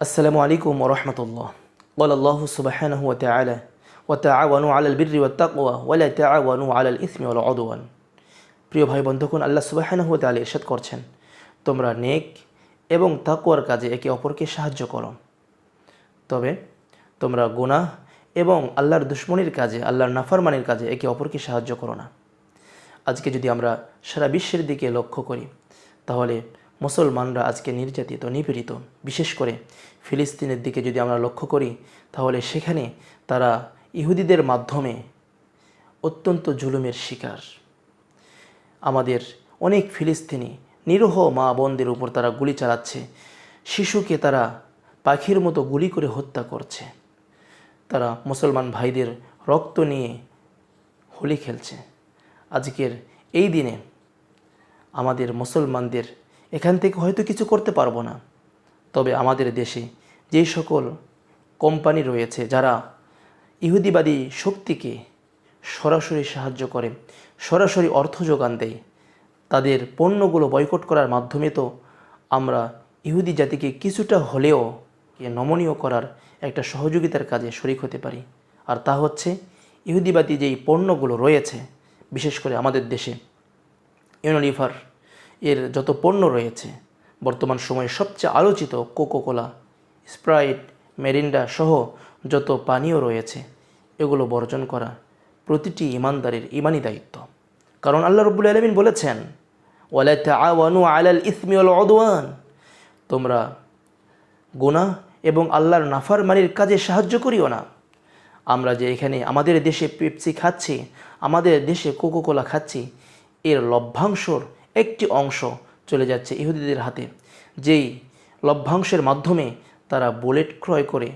السلام عليكم ورحمة الله قال الله سبحانه وتعالى وتعاونوا على البر والتقوى ولا تعاونوا على الإثم والعدوان প্রিয় ভাই বন্ধুগণ আল্লাহ সুবাহানাহু তাআলা ইরশাদ করছেন তোমরা নেক এবং তাকওয়ার কাজে একে অপরকে সাহায্য করো তবে তোমরা গুনাহ এবং আল্লাহর দুশ্মনির কাজে আল্লাহর নাফরমানির কাজে একে অপরকে সাহায্য করো না আজকে যদি আমরা সারা বিশ্বের দিকে লক্ষ্য করি তাহলে মুসলমানরা আজকে নির্যাতিত, নিপীড়িত, বিশেষ করে ফিলিস্তিনের দিকে যদি আমরা লক্ষ্য করি, তাহলে সেখানে তারা ইহুদিদের মাধ্যমে অত্যন্ত জুলুমের শিকার। আমাদের অনেক ফিলিস্তিনি নিরহ মা বোনদের উপর তারা গুলি চালাচ্ছে। শিশুকে তারা পাখির মতো গুলি করে হত্যা করছে। তারা মুসলমান ভাইদের রক্ত নিয়ে হোলি খেলছে। আজকের এই দিনে আমাদের মুসলমানদের এখান থেকে হয়তো কিছু করতে পারব না। তবে আমাদের দেশে যেই সকল কোম্পানি রয়েছে, যারা ইহুদিবাদী শক্তিকে সরাসরি সাহায্য করে, সরাসরি অর্থ যোগান দেয়, তাদের পণ্যগুলো বয়কট করার মাধ্যমে তো আমরা ইহুদি জাতিকে কিছুটা হলেও নমনীয় করার একটা সহযোগিতার কাজে শরিক হতে পারি। আর তা হচ্ছে ইহুদিবাদী যেই পণ্যগুলো রয়েছে, বিশেষ করে আমাদের দেশে, ইউনিলিভার এর যত পণ্য রয়েছে, বর্তমান সময়ে সবচেয়ে আলোচিত কোকোকোলা, স্প্রাইট, মেরিন্ডা সহ যত পানীয় রয়েছে, এগুলো বর্জন করা প্রতিটি ইমানদারের ইমানি দায়িত্ব। কারণ আল্লাহ রব্বুল আলমিন বলেছেন, ওয়ালা তাআওয়ানু আলাল ইসমি ওয়াল উদওয়ান। তোমরা গুনাহ এবং আল্লাহর নাফারমানির কাজে সাহায্য করিও না। আমরা যে এখানে আমাদের দেশে পেপসি খাচ্ছি, আমাদের দেশে কোকোকোলা খাচ্ছি, এর লভ্যাংশর একটি অংশ চলে যাচ্ছে ইহুদিদের হাতে, যেই লভ্যাংশের মাধ্যমে তারা বুলেট ক্রয় করে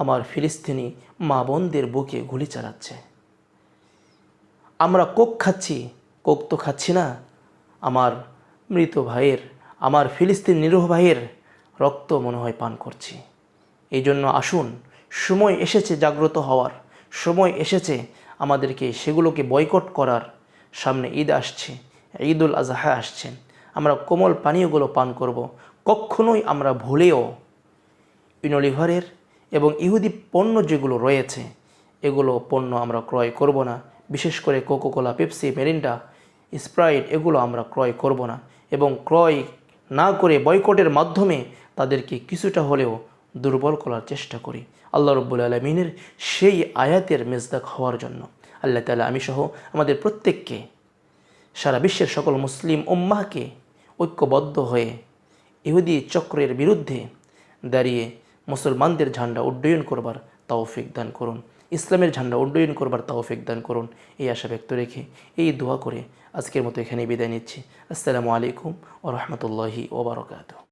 আমার ফিলিস্তিনি মা বোনদের বুকে গুলি চালাচ্ছে। আমরা কোক খাচ্ছি, কোক তো খাচ্ছি না। আমার মৃত ভাইয়ের, আমার ফিলিস্তিন নিরহ ভাইয়ের রক্ত মনে হয় পান করছি। এই জন্য আসুন, সময় এসেছে জাগ্রত হওয়ার, সময় এসেছে আমাদেরকে সেগুলোকে বয়কট করার। সামনে ঈদ আসছে ঈদুল আজহা আসছেন। আমরা কোমল পানীয়গুলো পান করব। কখনোই আমরা ভুলেও ইউনিলিভারের এবং ইহুদি পণ্য যেগুলো রয়েছে, এগুলো পণ্য আমরা ক্রয় করব না। বিশেষ করে কোকোকোলা, পেপসি, মেরিন্ডা, স্প্রাইট, এগুলো আমরা ক্রয় করব না এবং ক্রয় না করে বয়কটের মাধ্যমে তাদেরকে কিছুটা হলেও দুর্বল করার চেষ্টা করি। আল্লাহ রব্বুল আলমিনের সেই আয়াতের মেজদাক হওয়ার জন্য। আল্লাহ তালা আমি সহ আমাদের প্রত্যেককে সারা বিশ্বের সকল মুসলিম উম্মাহকে ঐক্যবদ্ধ হয়ে ইহুদি চক্রের বিরুদ্ধে দাঁড়িয়ে মুসলমানদের ঝান্ডা উড্ডয়ন করবার তাওফিক দান করুন। ইসলামের ঝান্ডা উড্ডয়ন করবার তাওফিক দান করুন। এই আশা ব্যক্ত রেখে এই দোয়া করে আজকের মতো এখানে বিদায় নিচ্ছি। আসসালামু আলাইকুম ও রহমতুল্লাহি ওবরকাত